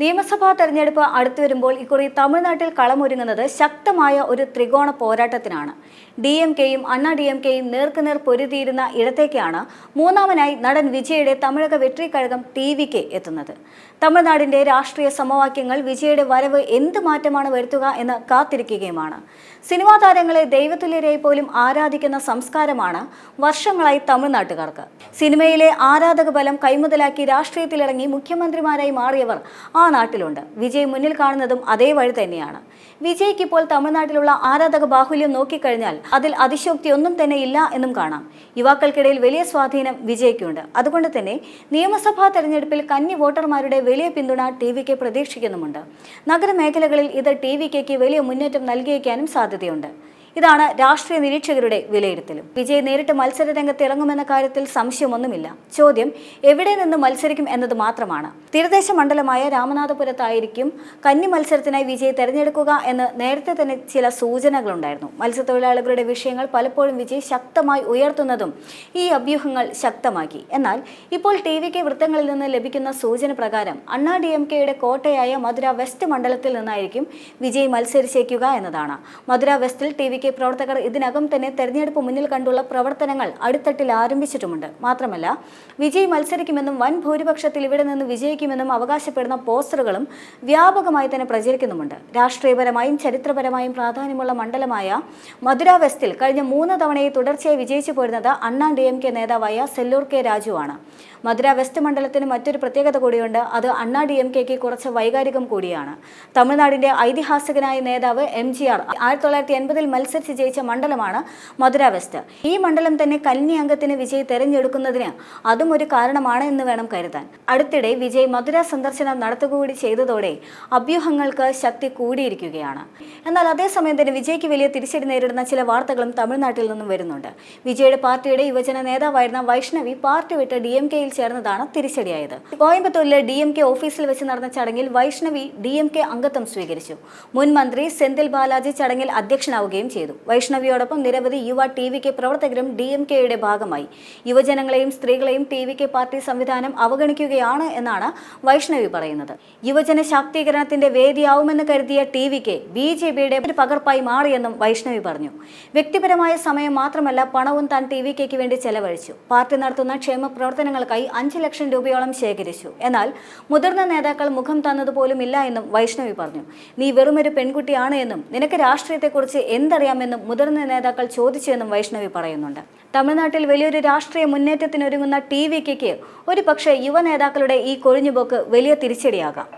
നിയമസഭാ തെരഞ്ഞെടുപ്പ് അടുത്തു വരുമ്പോൾ ഇക്കുറി തമിഴ്നാട്ടിൽ കളമൊരുങ്ങുന്നത് ശക്തമായ ഒരു ത്രികോണ പോരാട്ടത്തിനാണ്. ഡി എം കെയും അണ്ണാ ഡി എം കെയും നേർക്കുനേർ പൊരുതിയിരുന്ന ഇടത്തേക്കാണ് മൂന്നാമനായി നടൻ വിജയുടെ തമിഴക വെട്രി കഴകം ടി വിക്ക് എത്തുന്നത്. തമിഴ്നാടിന്റെ രാഷ്ട്രീയ സമവാക്യങ്ങൾ വിജയുടെ വരവ് എന്ത് മാറ്റമാണ് വരുത്തുക എന്ന് കാത്തിരിക്കുകയുമാണ്. സിനിമാ താരങ്ങളെ ദൈവതുല്യരായി പോലും ആരാധിക്കുന്ന സംസ്കാരമാണ് വർഷങ്ങളായി തമിഴ്നാട്ടുകാർക്ക്. സിനിമയിലെ ആരാധക ബലം കൈമുതലാക്കി രാഷ്ട്രീയത്തിലിറങ്ങി മുഖ്യമന്ത്രിമാരായി മാറിയവർ ആ നാട്ടിലുണ്ട്. വിജയ് മുന്നിൽ കാണുന്നതും അതേ വഴി തന്നെയാണ്. വിജയ്ക്ക് ഇപ്പോൾ തമിഴ്നാട്ടിലുള്ള ആരാധക ബാഹുല്യം നോക്കിക്കഴിഞ്ഞാൽ അതിൽ അതിശോക്തി ഒന്നും തന്നെ ഇല്ല എന്നും കാണാം. യുവാക്കൾക്കിടയിൽ വലിയ സ്വാധീനം വിജയ്ക്കുണ്ട്. അതുകൊണ്ട് തന്നെ നിയമസഭാ തെരഞ്ഞെടുപ്പിൽ കന്നി വോട്ടർമാരുടെ വലിയ പിന്തുണ ടി വിക്ക് പ്രതീക്ഷിക്കുന്നുമുണ്ട്. നഗരമേഖലകളിൽ ഇത് ടി വിക്ക് വലിയ മുന്നേറ്റം നൽകിയേക്കാനും സാധ്യതയുണ്ട്. ഇതാണ് രാഷ്ട്രീയ നിരീക്ഷകരുടെ വിലയിരുത്തലും. വിജയ് നേരിട്ട് മത്സര രംഗത്ത് ഇറങ്ങുമെന്ന കാര്യത്തിൽ സംശയമൊന്നുമില്ല. ചോദ്യം എവിടെ നിന്ന് മത്സരിക്കും എന്നത് മാത്രമാണ്. തീരദേശ മണ്ഡലമായ രാമനാഥപുരത്തായിരിക്കും കന്നി മത്സരത്തിനായി വിജയ് തെരഞ്ഞെടുക്കുക എന്ന് നേരത്തെ തന്നെ ചില സൂചനകളുണ്ടായിരുന്നു. മത്സ്യത്തൊഴിലാളികളുടെ വിഷയങ്ങൾ പലപ്പോഴും വിജയ് ശക്തമായി ഉയർത്തുന്നതും ഈ അഭ്യൂഹങ്ങൾ ശക്തമാക്കി. എന്നാൽ ഇപ്പോൾ ടി വി കെ വൃത്തങ്ങളിൽ നിന്ന് ലഭിക്കുന്ന സൂചന പ്രകാരം അണ്ണാ ഡി എം കെയുടെ കോട്ടയായ മധുര വെസ്റ്റ് മണ്ഡലത്തിൽ നിന്നായിരിക്കും വിജയ് മത്സരിച്ചേക്കുക എന്നതാണ്. മധുര വെസ്റ്റിൽ ടി വി കെ പ്രവർത്തകർ ഇതിനകം തന്നെ തെരഞ്ഞെടുപ്പ് മുന്നിൽ കണ്ടുള്ള പ്രവർത്തനങ്ങൾ അടുത്തട്ടിൽ ആരംഭിച്ചിട്ടുമുണ്ട്. മാത്രമല്ല വിജയ് മത്സരിക്കുമെന്നും വൻ ഭൂരിപക്ഷത്തിൽ ഇവിടെ നിന്ന് വിജയിക്കുമെന്നും അവകാശപ്പെടുന്ന പോസ്റ്ററുകളും വ്യാപകമായി തന്നെ പ്രചരിക്കുന്നുമുണ്ട്. രാഷ്ട്രീയപരമായും ചരിത്രപരമായും പ്രാധാന്യമുള്ള മണ്ഡലമായ മധുര വെസ്റ്റിൽ കഴിഞ്ഞ മൂന്ന് തവണയെ തുടർച്ചയായി വിജയിച്ചു പോരുന്നത് അണ്ണാ ഡി എം കെ നേതാവായ സെല്ലൂർ കെ രാജുവാണ് മധുര വെസ്റ്റ് മണ്ഡലത്തിന് മറ്റൊരു പ്രത്യേകത കൂടിയുണ്ട്. അത് അണ്ണാ ഡി എം കെക്ക് കുറച്ച് വൈകാരികം കൂടിയാണ്. തമിഴ്നാടിന്റെ ഐതിഹാസികനായ നേതാവ് എം ജി ആർ ആയിരത്തി തൊള്ളായിരത്തി എൺപതിൽ മത്സരിച്ച് ജയിച്ച മണ്ഡലമാണ് മധുര വെസ്റ്റ്. ഈ മണ്ഡലം തന്നെ കന്നി അംഗത്തിന് വിജയ് തെരഞ്ഞെടുക്കുന്നതിന് അതും ഒരു കാരണമാണ് എന്ന് വേണം കരുതാൻ. അടുത്തിടെ വിജയ് മധുര സന്ദർശനം നടത്തുകൂടി ചെയ്തതോടെ അഭ്യൂഹങ്ങൾക്ക് ശക്തി കൂടിയിരിക്കുകയാണ്. എന്നാൽ അതേസമയം തന്നെ വിജയ്ക്ക് വലിയ തിരിച്ചടി നേരിടുന്ന ചില വാർത്തകളും തമിഴ്നാട്ടിൽ നിന്നും വരുന്നുണ്ട്. വിജയുടെ പാർട്ടിയുടെ യുവജന നേതാവായിരുന്ന വൈഷ്ണവി പാർട്ടി വിട്ട് ഡി എം കെയിൽ ചേർന്നതാണ് തിരിച്ചടിയായത്. കോയമ്പത്തൂരിലെ ഡി എം കെ ഓഫീസിൽ വെച്ച് നടന്ന ചടങ്ങിൽ വൈഷ്ണവി ഡി എം കെ അംഗത്വം സ്വീകരിച്ചു. മുൻ മന്ത്രി സെന്തിൽ ബാലാജി ചടങ്ങിൽ അധ്യക്ഷനാവുകയും ചെയ്തു. വൈഷ്ണവിയോടൊപ്പം നിരവധി യുവ ടി വി കെ പ്രവർത്തകരും ഡി എം കെയുടെ ഭാഗമായി. യുവജനങ്ങളെയും സ്ത്രീകളെയും ടി വി കെ പാർട്ടി സംവിധാനം അവഗണിക്കുകയാണ് എന്നാണ് വൈഷ്ണവി പറയുന്നത്. യുവജന ശാക്തീകരണത്തിന്റെ വേദിയാവുമെന്ന് കരുതിയ T V K B J പിയുടെ പകർപ്പായി മാറിയെന്നും വൈഷ്ണവി പറഞ്ഞു. വ്യക്തിപരമായ സമയം മാത്രമല്ല പണവും താൻ ടി വി കെക്ക് വേണ്ടി ചെലവഴിച്ചു. പാർട്ടി നടത്തുന്ന ക്ഷേമ പ്രവർത്തനങ്ങൾക്കായി അഞ്ച് ലക്ഷം രൂപയോളം ശേഖരിച്ചു. എന്നാൽ മുതിർന്ന നേതാക്കൾ മുഖം തന്നതുപോലും ഇല്ല എന്നും വൈഷ്ണവി പറഞ്ഞു. നീ വെറുമൊരു പെൺകുട്ടിയാണ് എന്നും നിനക്ക് രാഷ്ട്രീയത്തെക്കുറിച്ച് ചെയ്യാമെന്നും മുതിർന്ന നേതാക്കൾ ചോദിച്ചുവെന്നും വൈഷ്ണവി പറയുന്നുണ്ട്. തമിഴ്നാട്ടിൽ വലിയൊരു രാഷ്ട്രീയ മുന്നേറ്റത്തിനൊരുങ്ങുന്ന ടി വി കെക്ക് ഒരു പക്ഷേ യുവ നേതാക്കളുടെ ഈ കൊഴിഞ്ഞുപോക്ക് വലിയ തിരിച്ചടിയാകാം.